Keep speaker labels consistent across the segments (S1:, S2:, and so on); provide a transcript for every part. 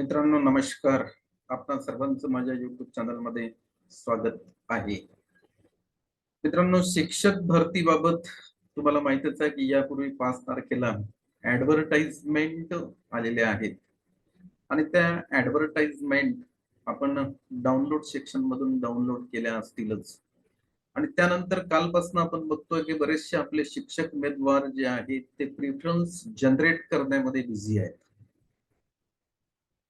S1: मित्रांनो नमस्कार. आपणा सर्वांचं माझ्या युट्यूब चॅनलमध्ये स्वागत आहे. मित्रांनो शिक्षक भरतीबाबत तुम्हाला माहितच आहे की यापूर्वी पाच तारखेला ऍडव्हर्टाइजमेंट आलेले आहेत. आणि त्या ऍडव्हर्टाइजमेंट आपण डाउनलोड सेक्शन मधून डाउनलोड केल्या असतीलच. आणि त्यानंतर कालपासून आपण बघतोय की बरेचसे आपले शिक्षक उमेदवार जे आहेत ते प्रिफरन्स जनरेट करण्यामध्ये बिझी आहेत.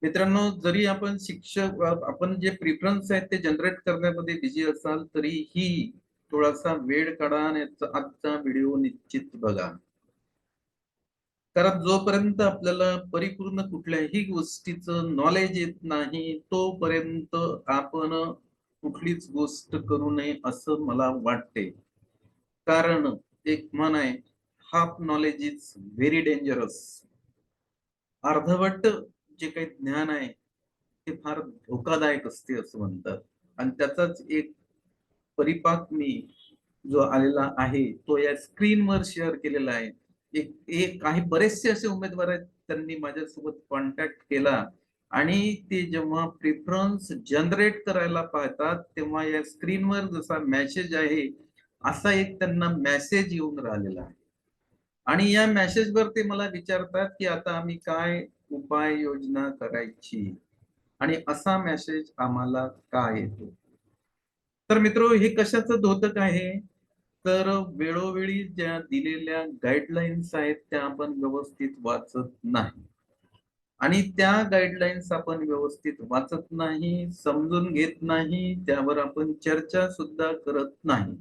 S1: मित्रांनो जरी आपण शिक्षक आपण जे प्रिफरन्स आहेत ते जनरेट करण्यामध्ये बिझी असाल तरीही थोडासा वेळ काढा आणि आजचा व्हिडिओ निश्चित बघा. कारण जोपर्यंत आपल्याला परिपूर्ण कुठल्याही गोष्टीचं नॉलेज येत नाही तोपर्यंत आपण कुठलीच गोष्ट करू नये असं मला वाटते. कारण एक म्हण आहे half knowledge is very dangerous अर्धवट जे काही ज्ञान आहे ते फार धोकादायक असते असं म्हणतात. आणि त्याचाच एक परिपाक मी जो आलेला आहे तो या स्क्रीनवर शेअर केलेला आहे. एक एक काही बरेचसे असे उमेदवार आहेत त्यांनी माझ्यासोबत कॉन्टॅक्ट केला. आणि ते जेव्हा प्रिफरन्स जनरेट करायला पाहतात तेव्हा या स्क्रीनवर जसा मेसेज आहे असा एक त्यांना मेसेज येऊन राहिलेला आहे. आणि या मेसेजवर ते मला विचारतात की आता आम्ही काय उपाय योजना करायची. आणि असा मेसेज आम्हाला का येतो? तर मित्र हे कशाचं धोतक आहे? तर वेळोवेळी ज्या दिलेल्या गाईडलाईन्स आहेत त्या आपण व्यवस्थित वाचत नाही. आणि त्या गाईडलाईन्स आपण व्यवस्थित वाचत नाही समजून घेत नाही त्यावर आपण चर्चा सुद्धा करत नाही.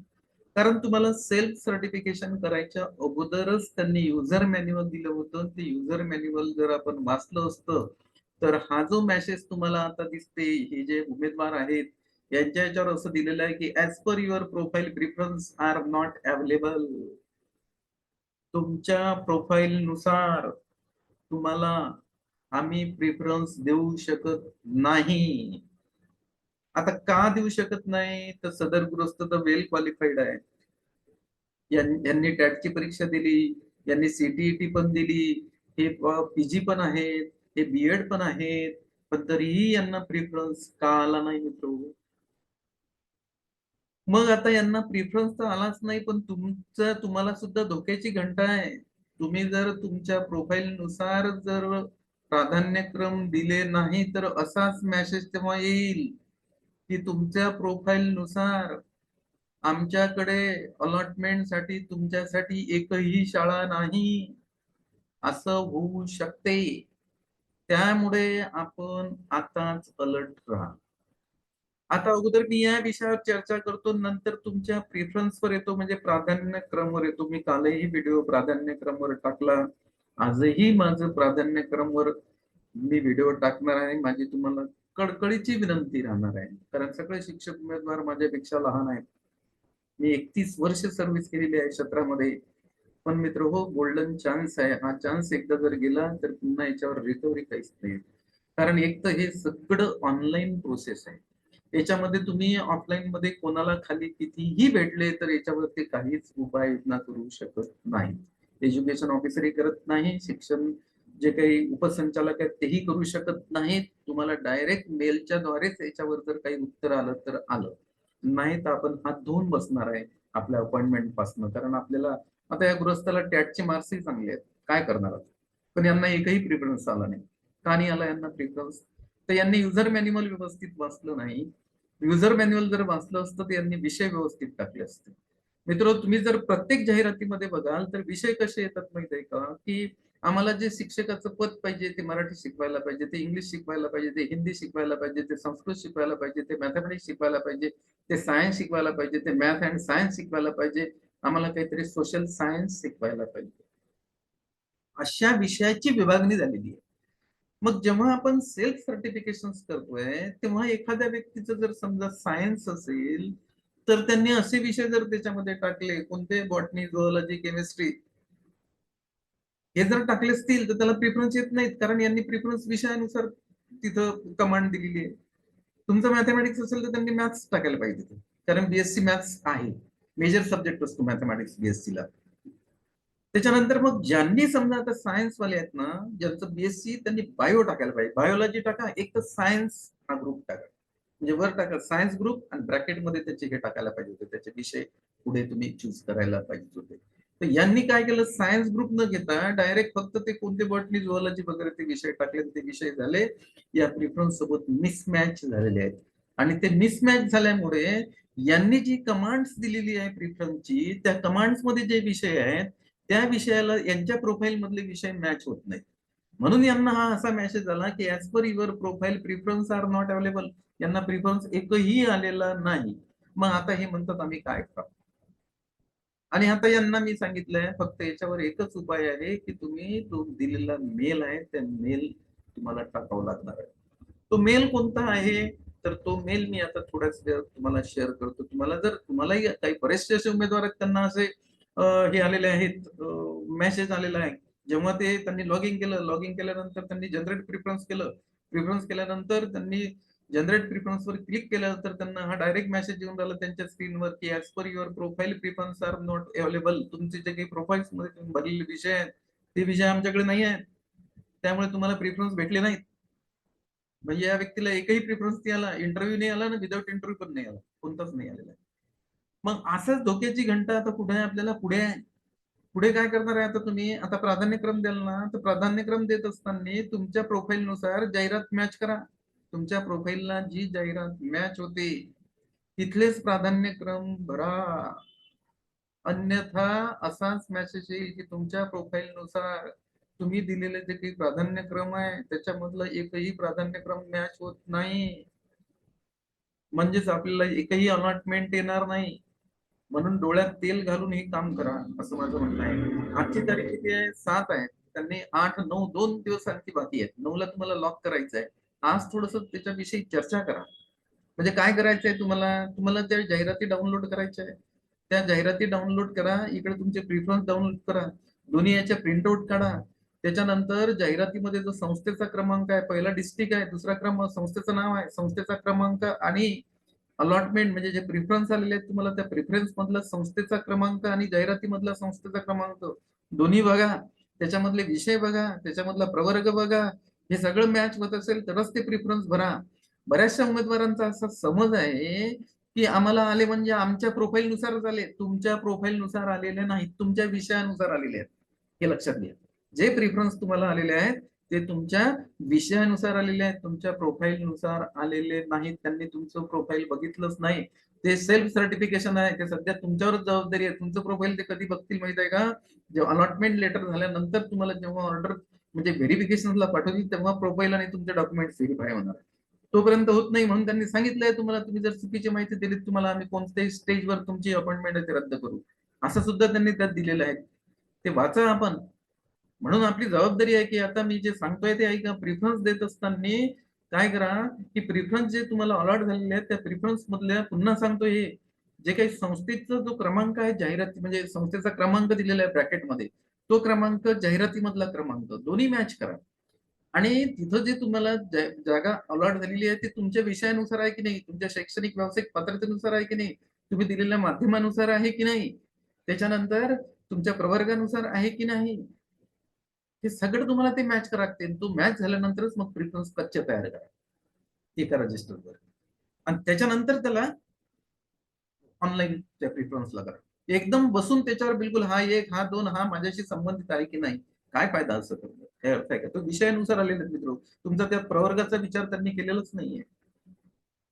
S1: कारण तुम्हाला सेल्फ सर्टिफिकेशन करायच्या अगोदरच त्यांनी युजर मॅन्युअल दिलं होतं. ते युजर मॅन्युअल जर आपण वाचलं असतं तर हा जो मॅसेज तुम्हाला आता दिसते हे जे उमेदवार आहेत यांच्या याच्यावर असं दिलेलं आहे की as per your profile preference are not available तुमच्या प्रोफाईल नुसार तुम्हाला आम्ही प्रिफरन्स देऊ शकत नाही. आता का देऊ शकत नाही? तर सदर गृहस्थ तर वेल क्वालिफाईड आहे. यांनी टॅटची परीक्षा दिली यांनी सीटीईटी पण दिली हे पीजी पण आहेत हे बीएड पण आहेत पण तरीही यांना प्रिफरन्स का आला नाही मित्र? मग आता यांना प्रिफरन्स तर आलाच नाही पण तुमचा तुम्हाला सुद्धा धोक्याची घंटा आहे. तुम्ही जर तुमच्या प्रोफाईल नुसार जर प्राधान्यक्रम दिले नाही तर असाच मेसेज तेव्हा येईल. की तुमच्या प्रोफाईल नुसार आमच्याकडे अलॉटमेंटसाठी तुमच्यासाठी एकही शाळा नाही असं होऊ शकते. त्यामुळे आपण आताच अलर्ट राहा. आता अगोदर मी या विषयावर चर्चा करतो नंतर तुमच्या प्रिफरन्सवर येतो म्हणजे प्राधान्यक्रमवर येतो. मी कालही व्हिडिओ प्राधान्यक्रमवर टाकला. आजही माझं प्राधान्यक्रमवर मी व्हिडिओ टाकणार आहे. माझी तुम्हाला कडकडीची विनंती राहणार आहे. कारण सगळे शिक्षक उमेदवार माझ्यापेक्षा लहान आहेत. मी एकतीस वर्ष सर्व्हिस केलेली आहे क्षेत्रामध्ये. पण मित्र हो गोल्डन चान्स आहे. हा चान्स एकदा जर गेला तर पुन्हा याच्यावर रिकव्हरी काहीच नाही. कारण एक तर हे सगळं ऑनलाईन प्रोसेस आहे. याच्यामध्ये तुम्ही ऑफलाईन मध्ये कोणाला खाली कितीही भेटले तर याच्यावरती काहीच उपाययोजना करू शकत नाही. एज्युकेशन ऑफिसरही करत नाही शिक्षण जे काही उपसंचालक आहेत तेही करू शकत नाहीत. तुम्हाला डायरेक्ट मेलच्या द्वारेच याच्यावर जर काही उत्तर आलं तर आलं. नाही तर आपण हात धुवून बसणार आहे आपल्या अपॉइंटमेंटपासून. कारण आपल्याला आता या गृहस्थाला टॅटचे मार्क्सही चांगले आहेत. काय करणार पण यांना एकही प्रिफरन्स आला नाही. का नाही आला यांना प्रिफरन्स तर यांनी युजर मॅन्युअल व्यवस्थित वाचलं नाही. युजर मॅन्युअल जर वाचलं असतं तर यांनी विषय व्यवस्थित टाकले असते. मित्र तुम्ही जर प्रत्येक जाहिरातीमध्ये बघाल तर विषय कसे येतात माहिती आहे का? की आम्हाला जे शिक्षकाचं पद पाहिजे ते मराठी शिकवायला पाहिजे ते इंग्लिश शिकवायला पाहिजे ते हिंदी शिकवायला पाहिजे ते संस्कृत शिकवायला पाहिजे ते मॅथमॅटिक्स शिकवायला पाहिजे ते सायन्स शिकवायला पाहिजे ते मॅथ अँड सायन्स शिकवायला पाहिजे. आम्हाला काहीतरी सोशल सायन्स शिकवायला पाहिजे. अशा विषयाची विभागणी झालेली आहे. मग जेव्हा आपण सेल्फ सर्टिफिकेशन करतोय तेव्हा एखाद्या व्यक्तीचं जर समजा सायन्स असेल तर त्यांनी असे विषय जर त्याच्यामध्ये टाकले कोणते बॉटनी झुओलॉजी केमिस्ट्री हे जर टाकले असतील तर त्याला प्रिफरन्स येत नाहीत कारण यांनी प्रिफरन्स विषयानुसार तिथं कमांड दिलेली आहे. तुमचं मॅथमॅटिक्स असेल तर त्यांनी मॅथ्स टाकायला पाहिजे कारण बीएससी मॅथ्स आहे. मेजर सब्जेक्ट असतो मॅथमॅटिक्स बीएससी ला. त्याच्यानंतर मग ज्यांनी समजा आता सायन्स वाले आहेत ना ज्यांचं बीएससी त्यांनी बायो टाकायला पाहिजे. बायोलॉजी टाका एक तर सायन्स हा ग्रुप टाका. म्हणजे वर टाका सायन्स ग्रुप आणि ब्रॅकेटमध्ये त्याचे हे टाकायला पाहिजे होते. त्याचे विषय पुढे तुम्ही चूज करायला पाहिजे होते. तर यांनी काय केलं? सायन्स ग्रुप न घेता डायरेक्ट फक्त ते कोणते बॉटनी झुओलॉजी वगैरे ते विषय टाकले ते विषय झाले. या प्रिफरन्स सोबत मिसमॅच झालेले आहेत. आणि ते मिसमॅच झाल्यामुळे यांनी जी कमांड्स दिलेली आहे प्रिफरन्सची त्या कमांड्समध्ये जे विषय आहेत त्या विषयाला यांच्या प्रोफाईल मधले विषय मॅच होत नाही म्हणून यांना हा असा मेसेज आला की as per your profile preference are not available यांना प्रिफरन्स एकही आलेला नाही. मग आता हे म्हणतात आम्ही काय करतो? आणि आता यांना मी सांगितलंय फक्त याच्यावर एकच उपाय आहे की तुम्ही तो दिलेला मेल आहे त्या मेल तुम्हाला टाकावं लागणार आहे. तो मेल कोणता आहे? तर तो मेल मी आता थोड्याच वेळ तुम्हाला शेअर करतो. तुम्हाला जर तुम्हालाही काही बरेचसे असे उमेदवार आहेत त्यांना असे हे आलेले आहेत मेसेज आलेला आहे. जेव्हा ते त्यांनी लॉग इन केलं लॉग इन केल्यानंतर त्यांनी जनरेट प्रिफरन्स केलं. प्रिफरन्स केल्यानंतर त्यांनी जनरेट प्रिफरन्स वर क्लिक केलं तर त्यांना हा डायरेक्ट मेसेज येऊन राहिला त्यांच्या स्क्रीनवर की as per your profile preference are not available तुमचे जे काही प्रोफाईल्समध्ये तुम्ही भरलेले विषय आहेत ते विषय आमच्याकडे नाही आहेत. त्यामुळे तुम्हाला प्रिफरन्स भेटले नाहीत. म्हणजे या व्यक्तीला एकही प्रिफरन्स नाही आला इंटरव्ह्यू नाही आला ना विदाऊट इंटरव्ह्यू पण नाही आला. कोणताच नाही आलेला मग असंच धोक्याची घंटा आता कुठे आहे आपल्याला पुढे आहे. पुढे काय करणार आहे आता तुम्ही? आता प्राधान्यक्रम द्याल ना तर प्राधान्यक्रम देत असताना तुमच्या प्रोफाईल नुसार जाहिरात मॅच करा. तुमच्या प्रोफाईलला जी जाहिरात मॅच होते तिथलेच प्राधान्यक्रम भरा. अन्यथा असाच मेसेज येईल की तुमच्या प्रोफाईल नुसार तुम्ही दिलेले जे काही प्राधान्यक्रम आहे त्याच्यामधला एकही प्राधान्यक्रम मॅच होत नाही. म्हणजेच आपल्याला एकही अलॉटमेंट येणार नाही. म्हणून डोळ्यात तेल घालून हे काम करा असं माझं म्हणणं आहे. आजची तारीख किती आहे? सात आहे. त्यांनी आठ नऊ दोन दिवस आणखी बाकी आहेत. नऊला तुम्हाला लॉक करायचं आहे. आज थोडस त्याच्याविषयी चर्चा करा. म्हणजे काय करायचंय तुम्हाला? तुम्हाला त्या जाहिराती डाउनलोड करायच्या आहे त्या जाहिराती डाउनलोड करा. इकडे तुमचे प्रिफरन्स डाउनलोड करा. दोन्ही याच्या प्रिंटआउट काढा. त्याच्यानंतर जाहिरातीमध्ये जो संस्थेचा क्रमांक आहे पहिला डिस्ट्रिक्ट आहे दुसरा क्रमांक संस्थेचं नाव आहे संस्थेचा क्रमांक आणि अलॉटमेंट म्हणजे जे प्रिफरन्स आलेले आहेत तुम्हाला त्या प्रिफरन्स मधला संस्थेचा क्रमांक आणि जाहिरातीमधला संस्थेचा क्रमांक. दोन्ही बघा. त्याच्यामधले विषय बघा. त्याच्यामधला प्रवर्ग बघा. हे सगळं मॅच होत असेल तरच ते प्रिफरन्स भरा. बऱ्याचशा उमेदवारांचा असा समज आहे की आम्हाला आले म्हणजे आमच्या प्रोफाईलनुसारच आले तुमच्या प्रोफाईल नुसार आलेले नाहीत तुमच्या विषयानुसार आलेले आहेत. हे लक्षात घ्या. जे प्रिफरन्स तुम्हाला आलेले आहेत ते तुमच्या विषयानुसार आलेले आहेत तुमच्या प्रोफाईल नुसार आलेले नाहीत त्यांनी तुमचं प्रोफाईल बघितलंच नाही. ते सेल्फ सर्टिफिकेशन आहे ते सध्या तुमच्यावरच जबाबदारी आहे. तुमचं प्रोफाईल ते कधी बघतील माहीत आहे का? जेव्हा अलॉटमेंट लेटर झाल्यानंतर तुम्हाला जेव्हा ऑर्डर म्हणजे व्हेरिफिकेशनला पाठवली तेव्हा प्रोफाईल आणि तुमचे डॉक्युमेंट व्हेरीफाय होणार. तोपर्यंत होत नाही म्हणून त्यांनी सांगितलंय तुम्हाला तुम्ही जर चुकीची माहिती दिली तुम्हाला आम्ही कोणत्याही स्टेजवर तुमची अपॉइंटमेंट आहे ते रद्द करू. असं सुद्धा त्यांनी त्यात दिलेलं आहे. ते वाचा आपण. म्हणून आपली जबाबदारी आहे की आता मी जे सांगतोय ते ऐका. प्रिफरन्स देत असताना काय करा की प्रिफरन्स जे तुम्हाला अलॉट झालेले आहेत त्या प्रिफरन्स मधल्या पुन्हा सांगतो हे. जे काही संस्थेचा जो क्रमांक आहे जाहिराती म्हणजे संस्थेचा क्रमांक दिलेला आहे ब्रॅकेटमध्ये तो क्रमांक जाहिरातीमधला क्रमांक दोन्ही मॅच करा. आणि तिथं जे तुम्हाला जागा अलॉट झालेली आहे ती तुमच्या विषयानुसार आहे की नाही? तुमच्या शैक्षणिक व्यावसायिक पात्रतेनुसार आहे की नाही? तुम्ही दिलेल्या माध्यमानुसार आहे की नाही? त्याच्यानंतर तुमच्या प्रवर्गानुसार आहे की नाही? हे सगळं तुम्हाला ते मॅच करा लागते तो मॅच झाल्यानंतरच मग प्रिफरन्स कच्चे तयार करा. एका रजिस्टरवर आणि त्याच्यानंतर त्याला ऑनलाईन त्या प्रिफरन्सला करा. एकदम बसून त्याच्यावर बिलकुल हा एक हा दोन हा माझ्याशी संबंधित आहे की नाही? काय फायदा असं करणं? काय अर्थ आहे का? तो विषयानुसार आलेले मित्र. तुमचा त्या प्रवर्गाचा विचार त्यांनी केलेलाच नाहीये.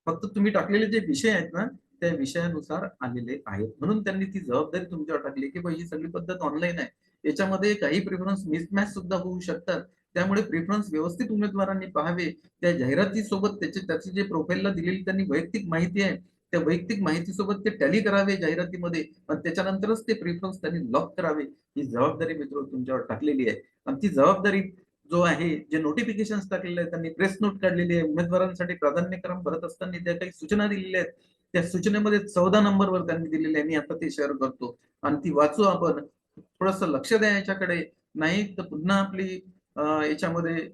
S1: फक्त तुम्ही टाकलेले जे विषय आहेत ना त्या विषयानुसार आलेले आहेत. म्हणून त्यांनी ती जबाबदारी तुमच्यावर टाकली की ही सगळी पद्धत ऑनलाईन आहे. याच्यामध्ये काही प्रिफरन्स मिसमॅच सुद्धा होऊ शकतात. त्यामुळे प्रिफरन्स व्यवस्थित उमेदवारांनी पाहावे. त्या जाहिराती सोबत त्याचे त्याची जे प्रोफाईलला दिलेली त्यांनी वैयक्तिक माहिती आहे त्या वैयक्तिक माहितीसोबत ते टॅली करावे जाहिरातीमध्ये आणि त्याच्यानंतरच ते प्रिफरन्स त्यांनी लॉक करावे. ही जबाबदारी मित्र तुमच्यावर टाकलेली आहे. आणि ती जबाबदारी जो आहे जे नोटिफिकेशन टाकलेले आहेत त्यांनी प्रेस नोट काढलेली आहे. उमेदवारांसाठी प्राधान्यक्रम भरत असताना त्या काही सूचना दिलेल्या आहेत. त्या सूचनेमध्ये चौदा नंबरवर त्यांनी दिलेले आहे. मी आता ते शेअर करतो. आणि ती वाचू आपण. थोडस लक्ष द्या याच्याकडे. नाही तर पुन्हा आपली याच्यामध्ये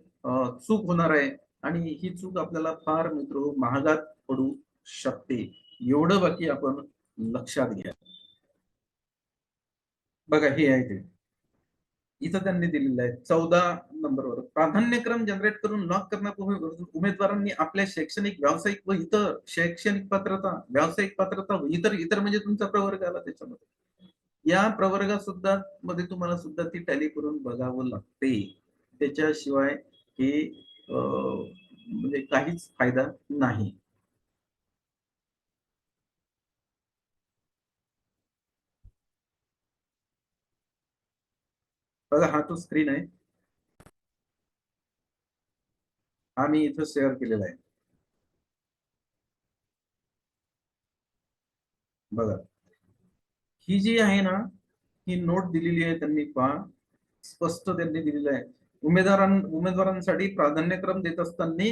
S1: चूक होणार आहे. आणि ही चूक आपल्याला फार मित्र महागात पडू शकते. एवढं बाकी आपण लक्षात घ्या. बघा हे आहे ते. इथं त्यांनी दिलेलं आहे. चौदा नंबरवर. प्राधान्यक्रम जनरेट करून लॉक करण्यापूर्वी उमेदवारांनी आपल्या शैक्षणिक व्यावसायिक व इतर शैक्षणिक पात्रता व्यावसायिक पात्रता व इतर इतर म्हणजे तुमचा प्रवर्ग आला त्याच्यामध्ये. या प्रवर्गा सुद्धा मध्ये तुम्हाला सुद्धा ती टॅली करून बघावं लागते. त्याच्याशिवाय हे म्हणजे काहीच फायदा नाही. बघा हा तो स्क्रीन आहे. हा मी इथं शेअर केलेला आहे. बघा. ही जी आहे ना ही नोट दिलेली आहे त्यांनी पहा. स्पष्ट त्यांनी दिलेलं आहे. उमेदवारां उमेदवारांसाठी प्राधान्यक्रम देत असताना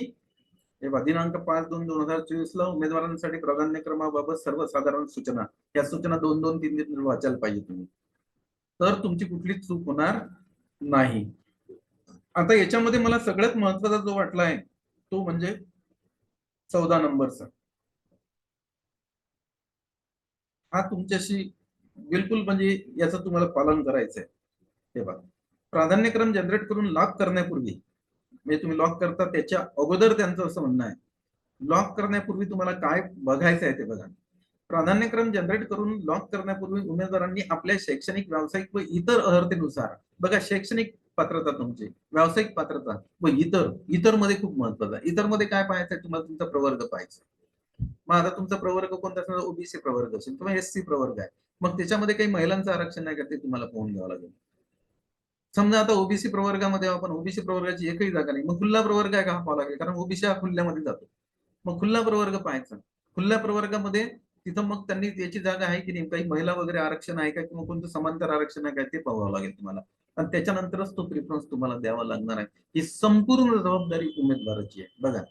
S1: हे दिनांक पाच दोन दोन हजार चोवीस ला उमेदवारांसाठी प्राधान्यक्रमाबाबत सर्वसाधारण सूचना. या सूचना दोन दोन तीन दिन वाचायला पाहिजे तुम्ही. तर तुमची कुठलीच चूक होणार नाही. आता याच्यामध्ये मला सगळ्यात महत्त्वाचा जो वाटला आहे तो म्हणजे चौदा नंबरचा. हा तुमच्याशी बिलकुल म्हणजे याचं तुम्हाला पालन करायचं आहे. हे बघा. प्राधान्यक्रम जनरेट करून लॉक करण्यापूर्वी म्हणजे तुम्ही लॉक करता त्याच्या अगोदर त्यांचं असं म्हणणं आहे. लॉक करण्यापूर्वी तुम्हाला काय बघायचं आहे ते बघा. प्राधान्यक्रम जनरेट करून लॉक करण्यापूर्वी उमेदवारांनी आपल्या शैक्षणिक व्यावसायिक व इतर अर्हतेनुसार बघा शैक्षणिक पात्रता तुमची व्यावसायिक पात्रता व इतर इतरमध्ये खूप महत्वाचं आहे. इतरमध्ये काय पाहायचं तुम्हाला तुमचा प्रवर्ग पाहायचा मग आता तुमचा प्रवर्ग कोणता? असणार ओबीसी प्रवर्ग असेल किंवा एससी प्रवर्ग आहे. मग त्याच्यामध्ये काही महिलांचं आरक्षण नाही का? ते तुम्हाला पाहून घ्यावं लागेल. समजा आता ओबीसी प्रवर्गामध्ये आपण ओबीसी प्रवर्गाची एकही जागा नाही. मग खुल्ला प्रवर्ग आहे का? हा लागेल कारण ओबीसी हा खुल्ल्यामध्ये जातो. मग खुल्ला प्रवर्ग पाहायचा. खुल्ल्या प्रवर्गामध्ये तिथं मग त्यांनी त्याची जागा आहे की नाही? काही महिला वगैरे आरक्षण आहे का? किंवा कोणतं समांतर आरक्षण आहे का? ते पाहावं लागेल तुम्हाला. आणि त्याच्यानंतरच तो प्रिफरन्स तुम्हाला द्यावा लागणार आहे. ही संपूर्ण जबाबदारी उमेदवाराची आहे. बघा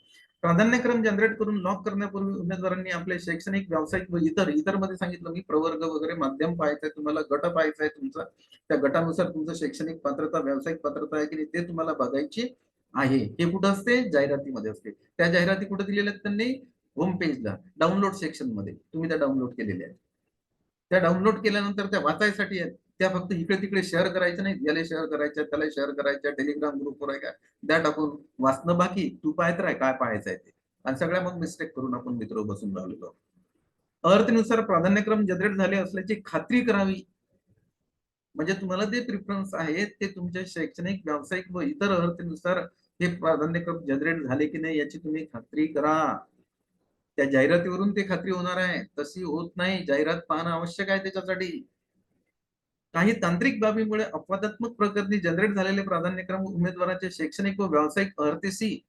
S1: प्राधान्यक्रम जनरेट करून लॉक करण्यापूर्वी उमेदवारांनी आपले शैक्षणिक व्यावसायिक व इतर इतरमध्ये सांगितलं. मी प्रवर्ग वगैरे माध्यम पाहायचंय तुम्हाला गट पाहायचा आहे तुमचा. त्या गटानुसार तुमचं शैक्षणिक पात्रता व्यावसायिक पात्रता आहे की नाही ते तुम्हाला बघायची आहे. हे कुठं असते? जाहिरातीमध्ये असते. त्या जाहिराती कुठे दिलेल्या त्यांनी? होम पेजला डाउनलोड सेक्शनमध्ये. तुम्ही त्या डाउनलोड केलेल्या आहेत. त्या डाउनलोड केल्यानंतर त्या वाचायसाठी आहेत. त्या फक्त इकडे तिकडे शेअर करायचं नाही. याला शेअर करायच्या त्याला शेअर करायच्या टेलिग्राम ग्रुपवर आहे का? त्या टाकून वाचणं बाकी. तू पाहत राह काय पाहायचं आहे ते. आणि सगळ्या मग मिस्टेक करून आपण मित्र बसून राहिलेलो अर्थनुसार प्राधान्यक्रम जनरेट झाले असल्याची खात्री करावी. म्हणजे तुम्हाला ते प्रिफरन्स आहे ते तुमच्या शैक्षणिक व्यावसायिक व इतर अर्थनुसार हे प्राधान्यक्रम जनरेट झाले की नाही याची तुम्ही खात्री करा. त्या जाहिरातीवरून ते खात्री होणार आहे. तशी होत नाही. जाहिरात पाहणं आवश्यक आहे त्याच्यासाठी. काही तांत्रिक बाबीमुळे अपवादात्मक प्रकरणी जनरेट झालेले प्राधान्यक्रम उमेदवाराचे शैक्षणिक व व्यावसायिक अर्थेशी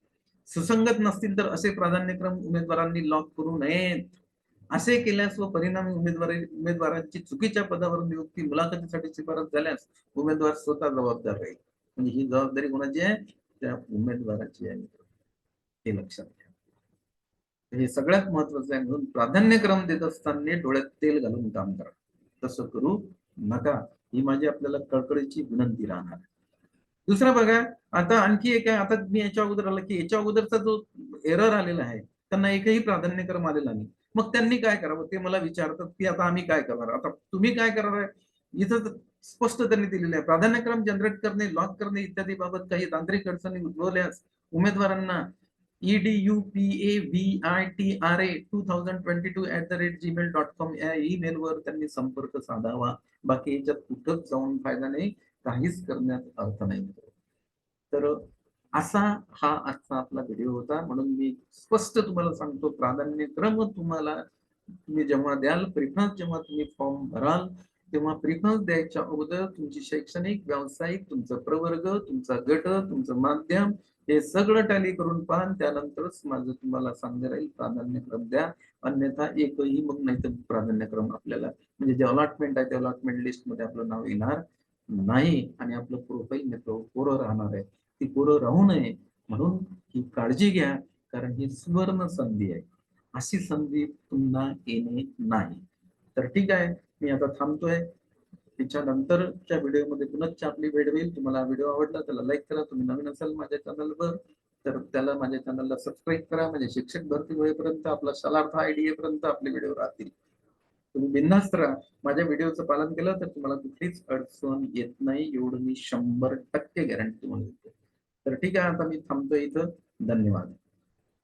S1: सुसंगत नसतील तर असे प्राधान्यक्रम उमेदवारांनी लॉक करू नयेत. असे केल्यास व परिणामी उमेदवारी उमेदवारांची चुकीच्या पदावर नियुक्ती मुलाखतीसाठी शिफारस झाल्यास उमेदवार स्वतः जबाबदार राहील. म्हणजे ही जबाबदारी कोणाची आहे? त्या उमेदवाराची आहे. हे लक्षात घ्या. हे सगळ्यात महत्वाचं आहे. म्हणून प्राधान्यक्रम देत असताना डोळ्यात तेल घालून काम करा. तसं करू नका. ही माझी आपल्याला कळकळीची विनंती राहणार दुसरा बघा आता आणखी एक आहे. आता मी याच्या अगोदर आला की याच्या अगोदरचा जो एरर आलेला आहे त्यांना एकही प्राधान्यक्रम आलेला नाही. मग त्यांनी काय करावं? ते मला विचारतात की आता आम्ही काय करणार? आता तुम्ही काय करणार आहे? इथं स्पष्ट त्यांनी दिलेलं आहे. प्राधान्यक्रम जनरेट करणे लॉक करणे इत्यादी बाबत काही तांत्रिक अडचणी उद्भवल्यास उमेदवारांना E D U P A two thousand twenty two at the rate Gmail dot com या त्यांनी संपर्क साधावा. बाकी याच्यात कुठंच जाऊन फायदा नाही काहीच करण्यात अर्थ नाही. तर असा हा आजचा आपला व्हिडिओ होता. म्हणून मी स्पष्ट तुम्हाला सांगतो प्राधान्यक्रम तुम्हाला तुम्ही जेव्हा द्याल प्रिफरन्स जेव्हा तुम्ही फॉर्म भराल तेव्हा प्रिफरन्स द्यायच्या अगोदर तुमची शैक्षणिक व्यावसायिक तुमचा प्रवर्ग तुमचा गट तुमचं माध्यम हे सगळं टॅली करून पहा त्यानंतरच माझं तुम्हाला सांगता राहील प्राधान्यक्रम द्या. अन्यथा एकही मग नाही तर प्राधान्यक्रम आपल्याला म्हणजे जे अलॉटमेंट आहे त्या अलॉटमेंट लिस्टमध्ये आपलं नाव येणार नाही आणि आपलं प्रोफाईल मित्र कोरं राहणार आहे. ती कोरं राहू नये. म्हणून ही काळजी घ्या कारण ही सुवर्ण संधी आहे. अशी संधी पुन्हा येणे नाही. तर ठीक आहे मी आता थांबतोय. त्याच्यानंतरच्या व्हिडिओमध्ये पुन्हा आपली भेट होईल. तुम्हाला व्हिडिओ आवडला त्याला लाईक करा. तुम्ही नवीन असाल माझ्या चॅनलवर तर त्याला माझ्या चॅनलला सबस्क्राईब करा. म्हणजे शिक्षक भरती होईपर्यंत आपला शालार्थ आयडी पर्यंत आपले व्हिडिओ राहतील. तुम्ही बिनधास्त राहा. माझ्या व्हिडिओचं पालन केलं तर तुम्हाला कुठलीच अडचण येत नाही. एवढं मी शंभर टक्के गॅरंटी तुम्हाला देतो. तर ठीक आहे आता मी थांबतो इथं. धन्यवाद.